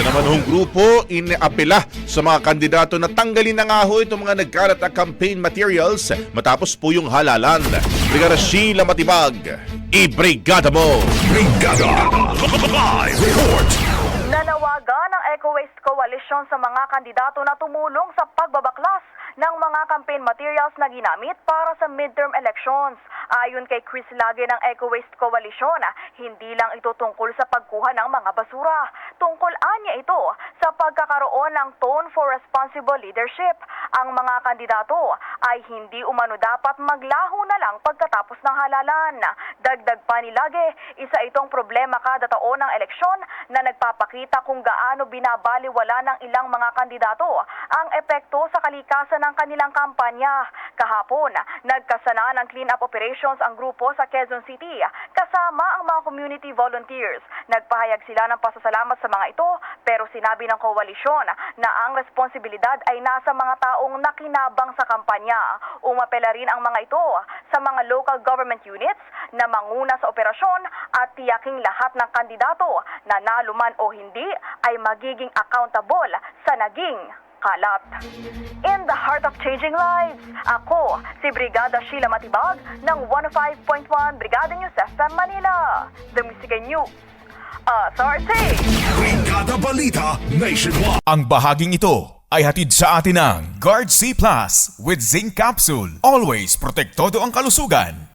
Isa naman hong grupo iniapela sa mga kandidato na tanggalin na nga ho itong mga nagkalat na campaign materials matapos po yung halalan. Brigada Sheila Matibag, i-brigada mo! Brigada Live Report Nanawagan ng Eco Waste Coalition sa mga kandidato na tumulong sa pagbabaklas ng mga campaign materials na ginamit para sa midterm elections. Ayon kay Chris Lage ng Eco Waste Coalition, hindi lang ito tungkol sa pagkuha ng mga basura. Tungkol anya ito sa pagkakaroon ng tone for responsible leadership. Ang mga kandidato ay hindi umano dapat maglaho na lang pagkatapos ng halalan. Dagdag pa ni Lage, isa itong problema kada taon ng eleksyon na nagpapakita kung gaano binabaliwala ng ilang mga kandidato ang epekto sa kalikasan ng kanilang kampanya. Kahapon, nagkasana ng clean-up operations ang grupo sa Quezon City kasama ang mga community volunteers. Nagpahayag sila ng pasasalamat sa mga ito pero sinabi ng koalisyon na ang responsibilidad ay nasa mga taong nakinabang sa kampanya. Umapela rin ang mga ito sa mga local government units na manguna sa operasyon at tiyaking lahat ng kandidato na naluman o hindi ay magiging accountable sa naging kalat. In the heart of changing lives, ako si Brigada Sheila Matibag ng 105.1 Brigada News FM Manila. The Music and News. Authority! Brigada Balita Nationwide Ang bahaging ito ay hatid sa atin ng Guard C Plus with Zinc Capsule. Always protektado ang kalusugan.